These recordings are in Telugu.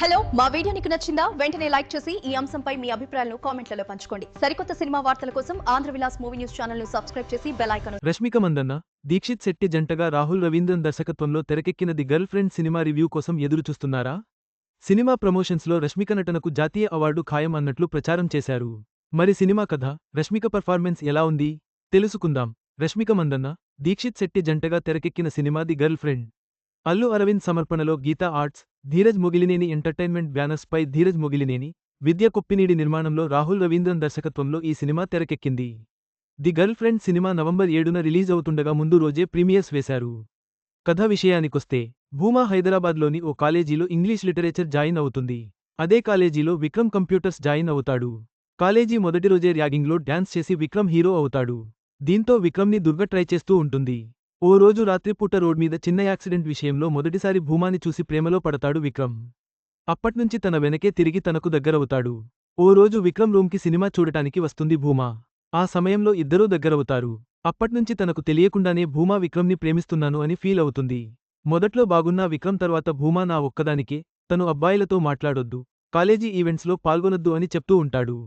హలో మా వీడియో నీకు నచ్చిందా? వెంటనే లైక్ చేసి ఈ అంశంపై మీ అభిప్రాయాలను కామెంట్లలో పంచుకోండి. సరికొత్త సినిమా వార్తల కోసం ఆంధ్ర విలాస్ మూవీ న్యూస్ ఛానల్ను సబ్స్క్రైబ్ చేసి బెల్ ఐకాన్ రష్మిక మందన్న దీక్షిత్ శెట్టి జంటగా రాహుల్ రవీంద్రన్ దర్శకత్వంలో తెరకెక్కిన the girlfriend cinema review కోసం ఎదురుచూస్తున్నారా సినిమా ప్రమోషన్స్లో రష్మిక నటనకు జాతీయ అవార్డు ఖాయం అన్నట్లు ప్రచారం చేశారు. మరి సినిమా కథ రష్మిక పర్ఫార్మెన్స్ ఎలా ఉంది? తెలుసుకుందాం. రష్మిక మందన్న దీక్షిత్ శెట్టి జంటగా తెరకెక్కిన cinema the girlfriend. Allu Aravind సమర్పణలో Geetha arts Dheeraj Mogilineni entertainment banners పై ధీరజ్ మొగిలినేని విద్య కొప్పినీడి నిర్మాణంలో రాహుల్ రవీంద్రన్ దర్శకత్వంలో ఈ సినిమా తెరకెక్కింది. The girlfriend cinema November ఏడున రిలీజ్ అవుతుండగా ముందు రోజే ప్రీమియర్స్ వేశారు. కథ విషయానికొస్తే భూమా హైదరాబాద్లోని ఓ కాలేజీలో ఇంగ్లీష్ లిటరేచర్ జాయిన్ అవుతుంది. అదే కాలేజీలో విక్రమ్ కంప్యూటర్స్ జాయిన్ అవుతాడు. కాలేజీ మొదటి రోజే ర్యాగింగ్లో డ్యాన్స్ చేసి విక్రమ్ హీరో అవుతాడు. దీంతో విక్రమ్ని దుర్గ ట్రై చేస్తూ ఉంటుంది. ఓ రోజు రాత్రిపూట రోడ్ మీద చిన్న యాక్సిడెంట్ విషయంలో మొదటిసారి భూమాని చూసి ప్రేమలో పడతాడు విక్రమ్. అప్పట్నుంచి తన వెనకే తిరిగి తనకు దగ్గరవుతాడు. ఓ రోజు విక్రమ్ రూమ్కి సినిమా చూడటానికి వస్తుంది భూమా. ఆ సమయంలో ఇద్దరూ దగ్గరవుతారు. అప్పట్నుంచి తనకు తెలియకుండానే భూమా విక్రమ్ని ప్రేమిస్తున్నాను అని ఫీల్ అవుతుంది. మొదట్లో బాగున్నా విక్రమ్ తర్వాత భూమా నా ఒక్కదానికే తను అబ్బాయిలతో మాట్లాడొద్దు. కాలేజీ ఈవెంట్స్లో పాల్గొనొద్దు అని చెప్తూ ఉంటాడు.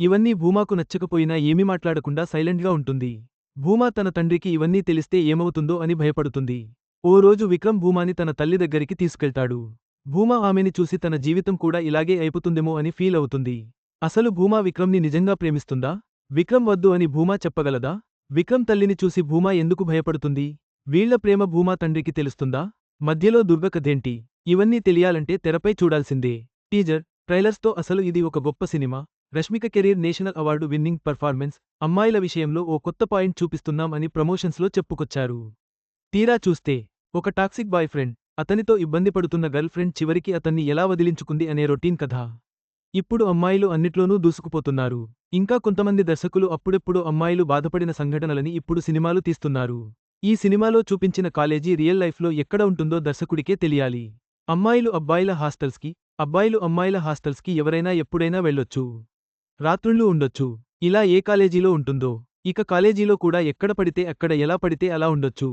ఇవన్నీ భూమాకు నచ్చకపోయినా ఏమీ మాట్లాడకుండా సైలెంట్గా ఉంటుంది. భూమా తన తండ్రికి ఇవన్నీ తెలిస్తే ఏమవుతుందో అని భయపడుతుంది. ఓ రోజు విక్రమ్ భూమాని తన తల్లి దగ్గరికి తీసుకెళ్తాడు. భూమా ఆమెని చూసి తన జీవితం కూడా ఇలాగే అయిపోతుందేమో అని ఫీల్ అవుతుంది. అసలు భూమా విక్రమ్ని నిజంగా ప్రేమిస్తుందా? విక్రమ్ వద్దు అని భూమా చెప్పగలదా? విక్రమ్ తల్లిని చూసి భూమా ఎందుకు భయపడుతుంది? వీళ్ళ ప్రేమ భూమా తండ్రికి తెలుస్తుందా? మధ్యలో దుర్గకథేంటి ఇవన్నీ తెలియాలంటే తెరపై చూడాల్సిందే. టీజర్ ట్రైలర్స్తో అసలు ఇది ఒక గొప్ప cinema. Rashmika career national award winning performance అమ్మాయిల విషయంలో ఓ కొత్త పాయింట్ చూపిస్తున్నాం అని ప్రమోషన్స్లో చెప్పుకొచ్చారు. తీరా చూస్తే ఒక టాక్సిక్ బాయ్ ఫ్రెండ్ అతనితో ఇబ్బంది పడుతున్న గర్ల్ ఫ్రెండ్ చివరికి అతన్ని ఎలా వదిలించుకుంది అనే రొటీన్ కథ. ఇప్పుడు అమ్మాయిలు అన్నిట్లోనూ దూసుకుపోతున్నారు. ఇంకా కొంతమంది దర్శకులు అప్పుడెప్పుడు అమ్మాయిలు బాధపడిన సంఘటనలని ఇప్పుడు సినిమాలు తీస్తున్నారు. ఈ సినిమాలో చూపించిన కాలేజీ రియల్ లైఫ్లో ఎక్కడ ఉంటుందో దర్శకుడికే తెలియాలి. అమ్మాయిలు అబ్బాయిల హాస్టల్స్కి అబ్బాయిలు అమ్మాయిల హాస్టల్స్కి ఎవరైనా ఎప్పుడైనా వెళ్ళొచ్చు. రాత్రుళ్ళు ఉండొచ్చు. ఇలా ఏ కాలేజీలో ఉంటుందో ఇక కాలేజీలో కూడా ఎక్కడ పడితే అక్కడ ఎలా పడితే అలా ఉండొచ్చు.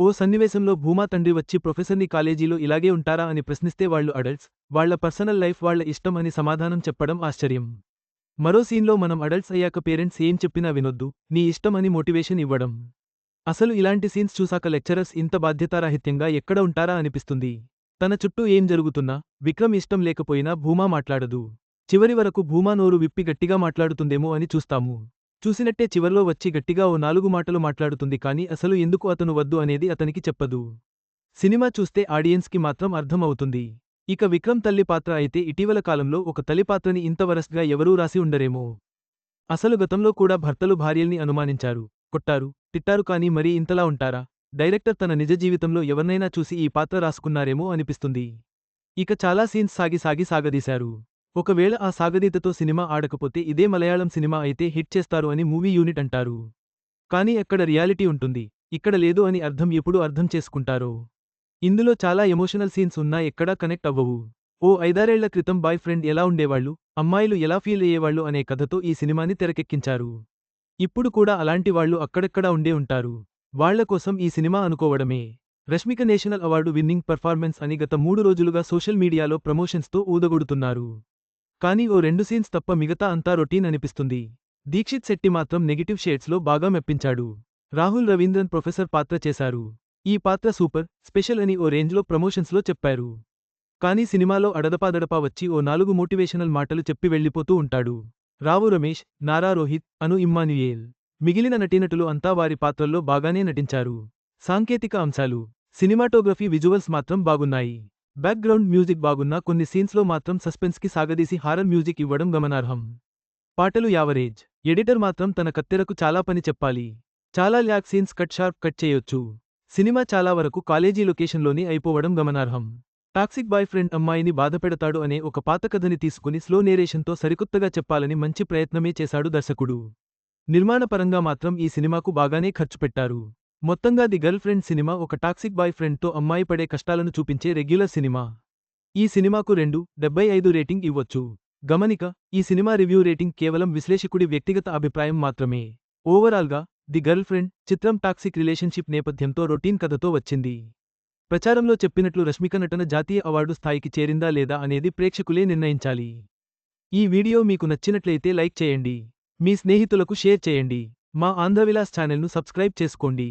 ఓ సన్నివేశంలో భూమా తండ్రి వచ్చి ప్రొఫెసర్ని కాలేజీలో ఇలాగే ఉంటారా అని ప్రశ్నిస్తే వాళ్ళు అడల్ట్స్ వాళ్ళ పర్సనల్ లైఫ్ వాళ్ళ ఇష్టం అని సమాధానం చెప్పడం ఆశ్చర్యం. మరో సీన్లో మనం అడల్ట్స్ అయ్యాక పేరెంట్స్ ఏం చెప్పినా వినొద్దు నీ ఇష్టం అని మోటివేషన్ ఇవ్వడం. అసలు ఇలాంటి సీన్స్ చూసాక లెక్చరర్స్ ఇంత బాధ్యతారాహిత్యంగా ఎక్కడ ఉంటారా అనిపిస్తుంది. తన చుట్టూ ఏం జరుగుతున్నా విక్రమ్ ఇష్టం లేకపోయినా భూమా మాట్లాడదు. చివరి వరకు భూమా నోరు విప్పి గట్టిగా మాట్లాడుతుందేమో అని చూస్తాము. చూసినట్టే చివర్లో వచ్చి గట్టిగా ఓ నాలుగు మాటలు మాట్లాడుతుంది కానీ అసలు ఎందుకు అతను వద్దు అనేది అతనికి చెప్పదు. సినిమా చూస్తే ఆడియన్స్కి మాత్రం అర్థమవుతుంది. ఇక విక్రమ్ తల్లి పాత్ర అయితే ఇటీవల కాలంలో ఒక తల్లి పాత్రని ఇంత వరస్ట్గా ఎవరూ రాసి ఉండరేమో. అసలు గతంలో కూడా భర్తలు భార్యల్ని అనుమానించారు. కొట్టారు తిట్టారు కానీ మరీ ఇంతలా ఉంటారా? డైరెక్టర్ తన నిజ జీవితంలో ఎవరినైనా చూసి ఈ పాత్ర రాసుకున్నారేమో అనిపిస్తుంది. ఇక చాలా సీన్స్ సాగి సాగి సాగదీశారు. ఒకవేళ ఆ సాగదీతతో సినిమా ఆడకపోతే ఇదే మలయాళం సినిమా అయితే హిట్ చేస్తారు అని మూవీ యూనిట్ అంటారు. కానీ అక్కడ రియాలిటీ ఉంటుంది? ఇక్కడ లేదు అని అర్థం ఎప్పుడు అర్థం చేసుకుంటారో? ఇందులో చాలా ఎమోషనల్ సీన్స్ ఉన్నా ఎక్కడా కనెక్ట్ అవ్వవు. ఓ ఐదారేళ్ళ క్రితం బాయ్ ఫ్రెండ్ ఎలా ఉండేవాళ్ళు అమ్మాయిలు ఎలా ఫీల్ అయ్యేవాళ్ళు అనే కథతో ఈ సినిమాని తెరకెక్కించారు. ఇప్పుడు కూడా అలాంటి వాళ్ళు అక్కడక్కడా ఉండే ఉంటారు. వాళ్ళ కోసం ఈ సినిమా అనుకోవడమే. Rashmika national award winning performance అని గత మూడు రోజులుగా సోషల్ మీడియాలో ప్రమోషన్స్తో ఊదగొడుతున్నారు. కానీ ఓ రెండు సీన్స్ తప్ప మిగతా అంతా రొటీన్ అనిపిస్తుంది. దీక్షిత్ శెట్టి మాత్రం నెగిటివ్ షేడ్స్లో బాగా మెప్పించాడు. రాహుల్ రవీంద్రన్ ప్రొఫెసర్ పాత్ర చేశారు. ఈ పాత్ర సూపర్ స్పెషల్ అని ఓ రేంజ్లో ప్రమోషన్స్లో చెప్పారు. కానీ సినిమాలో అడదపాదడపా వచ్చి ఓ నాలుగు మోటివేషనల్ మాటలు చెప్పి వెళ్ళిపోతూ ఉంటాడు. రావు రమేష్ నారా రోహిత్ అను ఇమ్మాన్యుయేల్ మిగిలిన నటీనటులు అంతా వారి పాత్రల్లో బాగానే నటించారు. సాంకేతిక అంశాలు సినిమాటోగ్రఫీ విజువల్స్ మాత్రం బాగున్నాయి. బ్యాక్గ్రౌండ్ మ్యూజిక్ బాగున్నా కొన్ని సీన్స్లో మాత్రం సస్పెన్స్కి సాగదీసి హారర్ మ్యూజిక్ ఇవ్వడం గమనార్హం. పాటలు యావరేజ్. ఎడిటర్ మాత్రం తన కత్తెరకు చాలా పని చెప్పాలి. చాలా lack scenes cut sharp cut చేయొచ్చు. సినిమా చాలా వరకు కాలేజీ లొకేషన్లోనే అయిపోవడం గమనార్హం. టాక్సిక్ బాయ్ ఫ్రెండ్ అమ్మాయిని బాధపెడతాడు అనే ఒక పాత కథని తీసుకుని స్లో నేరేషన్తో సరికొత్తగా చెప్పాలని మంచి ప్రయత్నమే చేశాడు దర్శకుడు. నిర్మాణపరంగా మాత్రం ఈ సినిమాకు బాగానే ఖర్చు పెట్టారు. మొత్తంగా ది గర్ల్ ఫ్రెండ్ సినిమా ఒక టాక్సిక్ బాయ్ ఫ్రెండ్తో అమ్మాయి పడే కష్టాలను చూపించే రెగ్యులర్ సినిమా. ఈ సినిమాకు రెండు డెబ్బై ఐదు రేటింగ్ ఇవ్వొచ్చు. గమనిక ఈ సినిమా రివ్యూ రేటింగ్ కేవలం విశ్లేషకుడి వ్యక్తిగత అభిప్రాయం మాత్రమే. ఓవరాల్గా ది గర్ల్ ఫ్రెండ్ చిత్రం టాక్సిక్ రిలేషన్షిప్ నేపథ్యంతో రొటీన్ కథతో వచ్చింది. ప్రచారంలో చెప్పినట్లు రష్మిక నటన జాతీయ అవార్డు స్థాయికి చేరిందా లేదా అనేది ప్రేక్షకులే నిర్ణయించాలి. ఈ వీడియో మీకు నచ్చినట్లయితే లైక్ చేయండి. మీ స్నేహితులకు షేర్ చేయండి. మా ఆంధ్రవిలాస్ ఛానల్ను సబ్స్క్రైబ్ చేసుకోండి.